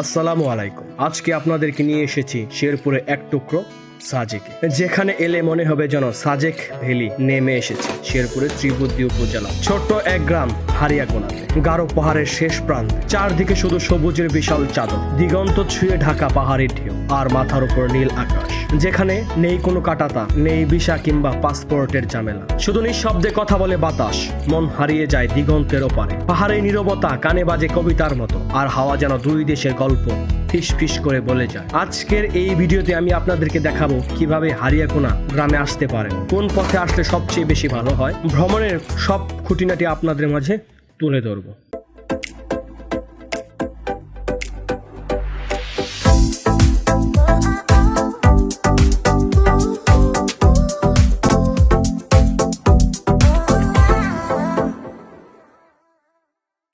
আসসালামু আলাইকুম। আজকে আপনাদেরকে নিয়ে এসেছি শেরপুরে এক টুকরো সাজেকে। যেখানে এলে মনে হবে যেন সাজেক ভ্যালি নেমে এসেছে শেরপুরের ত্রিবুদ্ধি উপজেলা। ছোট্ট এক গ্রাম হারিয়াকোনাতে গারো পাহাড়ের শেষ প্রান্তে। চারদিকে শুধু সবুজের বিশাল চাদর। দিগন্ত ছুঁয়ে ঢাকা পাহাড়ের ঢেউ আর মাথার উপর নীল আকাশ। যেখানে নেই কোনো কাটাতা নেই ভিসা কিংবা পাসপোর্টের ঝামেলা। শুধু নিঃশব্দে কথা বলে বাতাস। মন হারিয়ে যায় দিগন্তের ওপারে। পাহাড়ের নীরবতা কানে বাজে কবিতার মতো। আর হাওয়া যেন দুই দেশের গল্প। ফিস করে বলে যায়। আজকের এই ভিডিওতে আমি আপনাদেরকে দেখাবো কীভাবে হারিয়াকোনা গ্রামে আসতে পারেন। কোন পথে আসলে সবচেয়ে বেশি ভালো হয়? ভ্রমণের সব খুঁটিনাটি আপনাদের মাঝে তুলে ধরবো।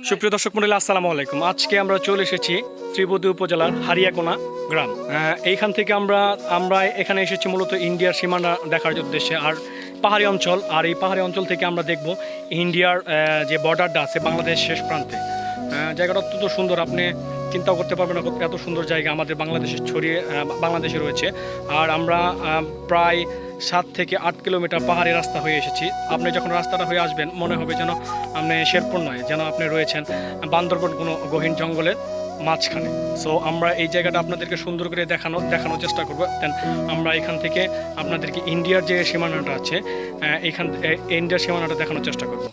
সুপ্রিয় দর্শক মন্ডলী আসসালামু আলাইকুম। আজকে আমরা চলে এসেছি ত্রিবদী উপজেলার হারিয়াকোনা গ্রাম। এইখান থেকে আমরা আমরা এখানে এসেছি মূলত ইন্ডিয়ার সীমানা দেখার উদ্দেশ্যে। আর পাহাড়ি অঞ্চল, আর এই পাহাড়ি অঞ্চল থেকে আমরা দেখব ইন্ডিয়ার যে বর্ডারটা আছে বাংলাদেশ শেষ প্রান্তে। জায়গাটা অত্যন্ত সুন্দর। আপনি চিন্তাও করতে পারবে না এত সুন্দর জায়গা আমাদের বাংলাদেশে ছড়িয়ে বাংলাদেশে রয়েছে। আর আমরা প্রায় সাত থেকে আট কিলোমিটার পাহাড়ি রাস্তা হয়ে এসেছি। আপনি যখন রাস্তাটা হয়ে আসবেন, মনে হবে যেন আপনি শেরপুর নয়, যেন আপনি রয়েছেন বান্দরবন কোনো গহীন জঙ্গলের মাঝখানে। সো আমরা এই জায়গাটা আপনাদেরকে সুন্দর করে দেখানো দেখানোর চেষ্টা করব। দেন আমরা এখান থেকে আপনাদেরকে ইন্ডিয়ার যে সীমানাটা আছে এখান ইন্ডিয়ার সীমানাটা দেখানোর চেষ্টা করব।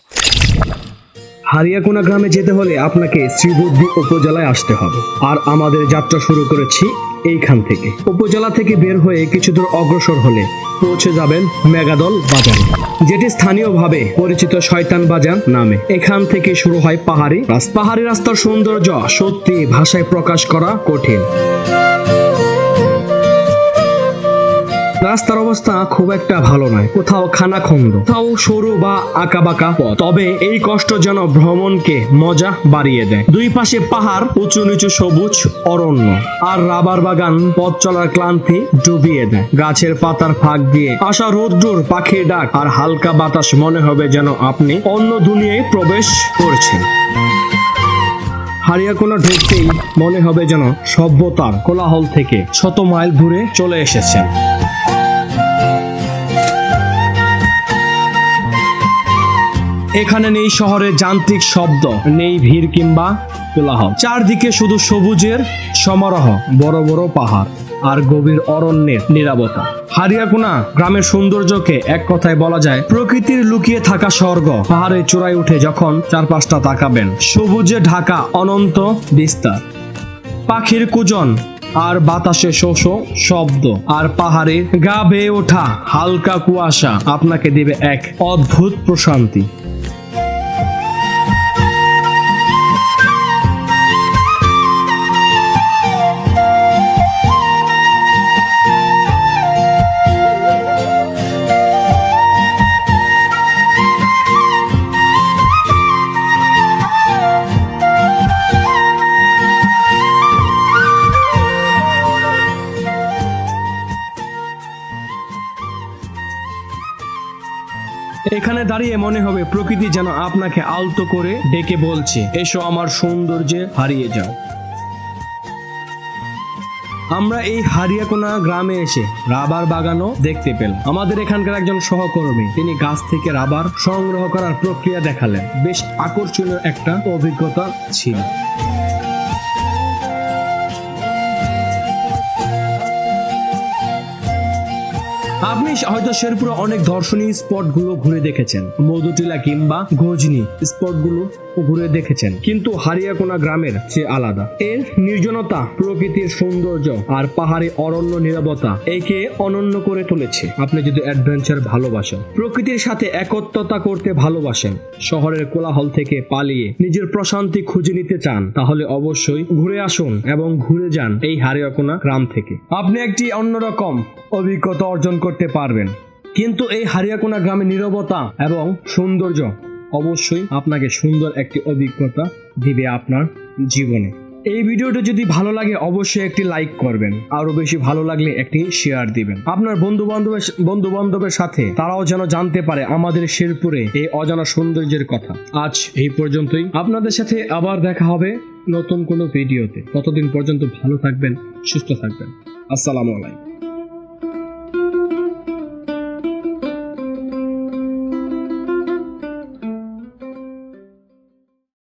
হারিয়াকোনা গ্রামে যেতে হলে আপনাকে শ্রীবুদ্ধি উপজেলায় আসতে হবে। আর আমাদের যাত্রা শুরু করেছি এইখান থেকে। উপজেলা থেকে বের হয়ে কিছু দূর অগ্রসর হলে পৌঁছে যাবেন মেগাদল বাজারে, যেটি স্থানীয়ভাবে পরিচিত শয়তান বাজার নামে। এখান থেকে শুরু হয় পাহাড়ি পাহাড়ি রাস্তার সৌন্দর্য সত্যি ভাষায় প্রকাশ করা কঠিন। রাস্তার অবস্থা খুব একটা ভালো নয়। কোথাও খানাখন্দ, কোথাও সরু বা আঁকা বাঁকা পথ। তবে এই কষ্ট যেন ভ্রমণকে মজা বাড়িয়ে দেয়। দুই পাশে পাহাড়, উঁচু নিচু সবুজ অরণ্য। আর রাবার বাগান পথ চলার ক্লান্তি ডুবিয়ে দেয়। গাছের পাতার ফাঁক দিয়ে আসা রোদ্দুর, পাখির ডাক আর হালকা বাতাস মনে হবে যেন আপনি অন্য দুনিয়ায় প্রবেশ করছেন। হারিয়াকোনা ঢুকতেই মনে হবে যেন সভ্যতার কোলাহল থেকে শত মাইল ঘুরে চলে এসেছেন। এখানে নেই শহরের যান্ত্রিক শব্দ, নেই ভিড় কিংবা কোলাহল। চারদিকে শুধু সবুজের সমারোহ, বড় বড় পাহাড় আর গভীর অরণ্যের নিরাপত্তা। হারিয়াকুনা গ্রামের সৌন্দর্যকে এক কথায় বলা যায়, প্রকৃতির লুকিয়ে থাকা স্বর্গ। পাহাড়ের চূড়ায় উঠে যখন চারপাশটা তাকাবেন, সবুজে ঢাকা অনন্ত বিস্তার। পাখির কুজন আর বাতাসে শোষ শব্দ। আর পাহাড়ে গা বেয়ে ওঠা হালকা কুয়াশা আপনাকে দেবে এক অদ্ভুত প্রশান্তি। এখানে দাঁড়িয়ে মনে হবে প্রকৃতি যেন আপনাকে আলতো করে ডেকে বলছে, এসো আমার সৌন্দর্যে হারিয়ে যাও। আমরা এই হারিয়াকোনা গ্রামে এসে রাবার বাগানও দেখতে পেলাম। আমাদের এখানকার একজন সহকর্মী, তিনি গাছ থেকে রাবার সংগ্রহ করার প্রক্রিয়া দেখালেন। বেশ আকর্ষণীয় একটা অভিজ্ঞতা ছিল। আপনি হয়তো শেরপুরে অনেক দর্শনীয় স্পটগুলো ঘুরে দেখেছেন। মধুটিলা কিংবা গজনি স্পটগুলো ঘুরে দেখেছেন। কিন্তু হারিয়াকোনা গ্রামের চেয়ে আলাদা। এর নির্জনতা, প্রকৃতির সৌন্দর্য আর পাহাড়ি অরণ্য নিরাপত্তা একে অনন্য করে তুলেছে। আপনি যদি অ্যাডভেঞ্চার ভালোবাসেন, প্রকৃতির সাথে একত্রতা করতে ভালোবাসেন, শহরের কোলাহল থেকে পালিয়ে নিজের প্রশান্তি খুঁজে নিতে চান, তাহলে অবশ্যই ঘুরে আসুন এবং ঘুরে যান এই হারিয়াকোনা গ্রাম থেকে। আপনি একটি অন্যরকম অভিজ্ঞতা অর্জন করতে পারবেন। কিন্তু এই হারিয়াকোনা গ্রামের নীরবতা এবং সৌন্দর্য অবশ্যই আপনাকে সুন্দর একটি অভিজ্ঞতা দিবে আপনার জীবনে। এই ভিডিওটা যদি ভালো লাগে, অবশ্যই একটি লাইক করবেন। আরও বেশি ভালো লাগলে একটি শেয়ার দিবেন। আপনার বন্ধু বান্ধবের বন্ধু বান্ধবের সাথে তারাও যেন জানতে পারে আমাদের শেরপুরে এই অজানা সৌন্দর্যের কথা। আজ এই পর্যন্তই। আপনাদের সাথে আবার দেখা হবে নতুন কোনো ভিডিওতে। ততদিন পর্যন্ত ভালো থাকবেন, সুস্থ থাকবেন। আসসালামু আলাইকুম।